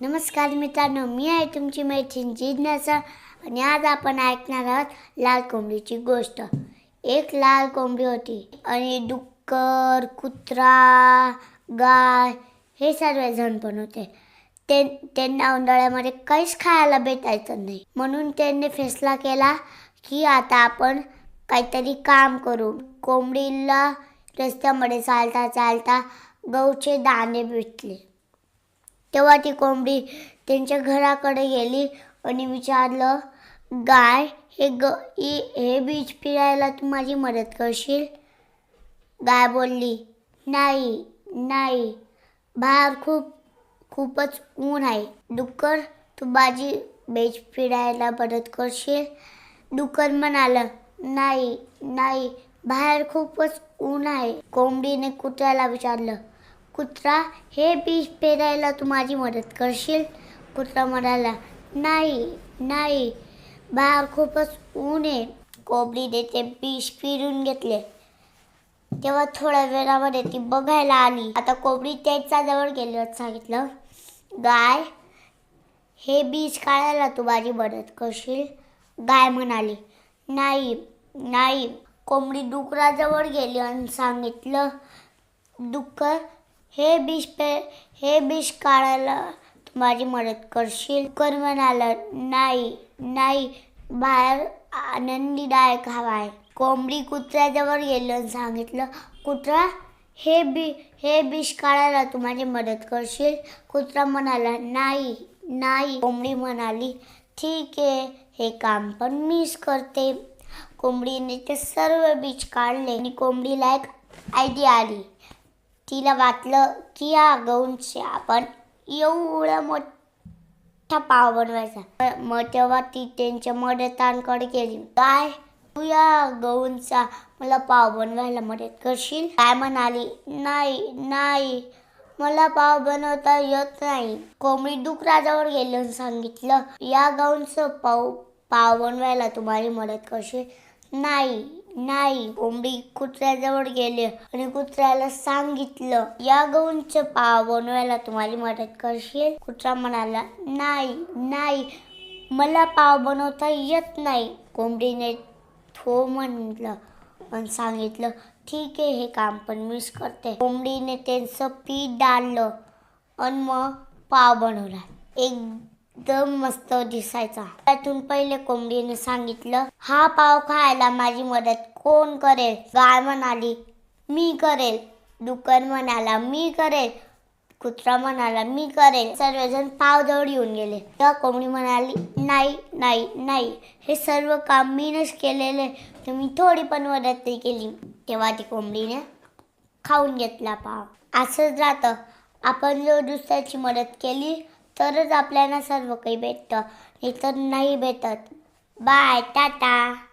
नमस्कार मित्रांनो मी आहे तुमची मैत्रीण जिज्ञासा आणि आज आपण ऐकणार आहोत लाल कोंबडीची गोष्ट. एक लाल कोंबडी होती आणि डुक्कर कुत्रा गाय हे सर्वजण पण होते. ते त्यांना उन्हाळ्यामध्ये काहीच खायला भेटायचं नाही. म्हणून त्यांनी फैसला केला की आता आपण काहीतरी काम करू. कोंबडीला रस्त्यामध्ये चालता चालता गहूचे दाणे भेटले. तेव्हा ती कोंबडी त्यांच्या घराकडे गेली आणि विचारलं गाय हे ग इ- हे बीज फिरायला तू माझी मदत करशील? गाय बोलली नाही नाही. बाहेर खूप खूपच ऊन आहे. डुक्कर तू माझी बीज फिरायला मदत करशील? डुक्कर म्हणालं नाही नाही. बाहेर खूपच ऊन आहे. कोंबडीने कुत्र्याला विचारलं कुत्रा हे बीज पेरायला तू माझी मदत करशील? कुत्रा म्हणाला नाही नाही. बाहेर खूपच ऊन आहे. कोंबडीने ते बीज फिरून घेतले. तेव्हा थोड्या वेळामध्ये ती बघायला आली. आता कोंबडी त्याच्याजवळ गेली सांगितलं गाय हे बीज काढायला तू माझी मदत करशील? गाय म्हणाली नाही नाही. कोंबडी डुकराजवळ गेली आणि सांगितलं डुक्कर हे बीज पे हे बीज काढायला तू माझी मदत करशील? कर म्हणाला नाही नाही बाहेर आनंदीदायक हवा आहे. कोंबडी कुत्र्याजवळ गेलं आणि सांगितलं कुत्रा हे बी हे बीज काढायला तू माझी मदत करशील? कुत्रा म्हणाला नाही नाही. कोंबडी म्हणाली ठीक आहे हे काम पण मीच करते. कोंबडीने ते सर्व बीज काढले आणि कोंबडीला एक आयडिया आली. तिला वाटलं की या गौंडशी आपण एवढा मोठा पाव बनवायचा. मग तेव्हा ती त्यांच्या मदतांकडे गेली. काय? तू या गौंडचा मला पाव बनवायला मदत करशील? काय म्हणाली? नाही नाही. मला पाव बनवता येत नाही. कोंबडी डुकराजवळ गेलं सांगितलं या गाऊनचं पाव पाव बनवायला तुम्हाला मदत करशील? नाही नाही. कोंबडी कुत्र्याजवळ गेले आणि कुत्र्याला सांगितलं या गहूंच पाव बनवायला तुम्हाला मदत करशील? कुत्रा म्हणाला नाही नाही. मला पाव बनवता येत नाही. कोंबडीने हो म्हटलं आणि सांगितलं ठीक आहे हे काम पण मीच करते. कोंबडीने त्यांचं पीठ डाळलं आणि मग पाव बनवला. एक एकदम मस्त दिसायचा. त्यातून पहिले कोंबडीने सांगितलं हा पाव खायला माझी मदत कोण करेल? गाय म्हणाली मी करेल. दुकान म्हणाला मी करेल. कुत्रा म्हणाला मी करेल. सर्वजण पाव जवळ येऊन गेले. तेव्हा कोंबडी म्हणाली नाही नाही नाही. हे सर्व काम मीनच केलेले. तुम्ही थोडी पण मदत नाही केली. तेव्हा ती कोंबडीने खाऊन घेतला पाव. असंच राहतं. आपण जर दुसऱ्याची मदत केली तरच आपल्याला सर्व काही भेटतं. नाहीतर नाही भेटत. बाय टाटा.